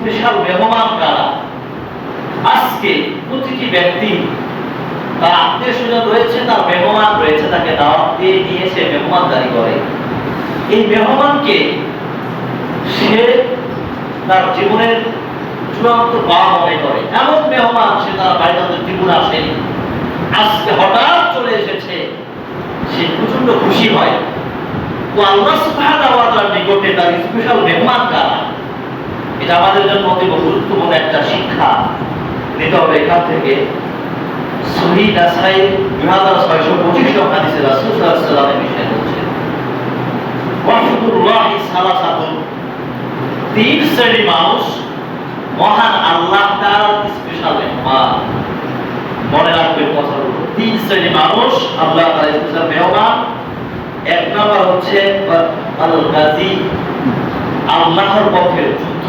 Special মেহমান কারা? আজকে প্রতিটি ব্যক্তি তার আত্মীয় স্বজন রয়েছে, তার মেহমান রয়েছে, তাকে দাওয়াত দিয়ে নিয়ে সে মেহমানদারি করে। এই মেহমানকে সে তার জীবনের চূড়ান্ত বা মনে করে। এমন মেহমান সে তার হয়তো জীবন আসেনি। আজকে হঠাৎ চলে এসেছে। সে প্রচণ্ড খুশি হয়। তো আল্লাহ সুবহানাহু ওয়া নিকটে তার স্পেশাল মেহমান এটা আমাদের জন্য অতীব গুরুত্বপূর্ণ একটা শিক্ষা নিতে হবে এখান থেকে। দুই হাজার ছয়শো পঁচিশ আলাইহি ওয়াসাল্লামের বিষয়ে সালাসাতুন। তিন শ্রেণি মানুষ মহান আল্লাহ তাআলার স্পেশাল মেহমান। মনে রাখবেন কথাগুলো তিন শ্রেণি মানুষ আল্লাহ তাআলার স্পেশাল মেহমান। এক নম্বর হচ্ছে আল্লাহর পক্ষে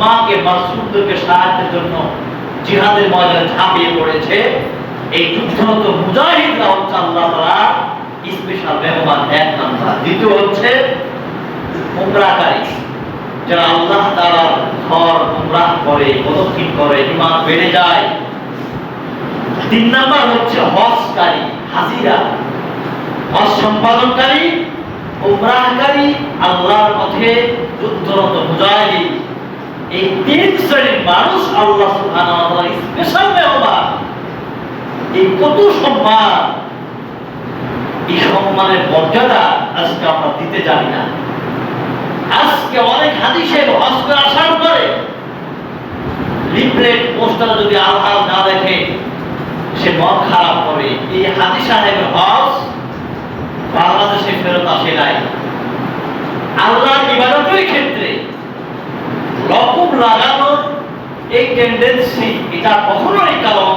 উম্মাকে মাসুমদেরকে সাহায্যের জন্য জিহাদের ময়দানে ঝাঁপিয়ে পড়েছে। এই যুদ্ধরত মুজাহিদরা হচ্ছে আল্লাহ তাআলা স্পেশাল মেহমান এক নাম্বার। দ্বিতীয় হচ্ছে উমরাকারী, যারা আল্লাহ তাআলার ঘর উমরাহ করে প্রদক্ষিণ করে ইমান বেড়ে যায়। তিন নাম্বার হচ্ছে হজকারী, হাজিরা। হজ সম্পাদনকারী, উমরাহকারী, আল্লাহর পথে যুদ্ধরত মুজাহিদ। শ্রেণির মানুষ আল্লাহ স্পেশাল মেহমান এই কত সম্মান, এই সম্মানের মর্যাদা আজকে আমরা দিতে জানি না। আজকে অনেক হাদিসে হজ করে আসার পরে লিফলেট পোস্টার যদি আলহাল না দেখে, সে মন খারাপ করে। এই হাদি সাহেবের হজ বাংলাদেশে ফেরত আসে নাই। আল্লাহর ইবাদতের ক্ষেত্রে এই টেন্ডেন্সি এটা কখনোই কালো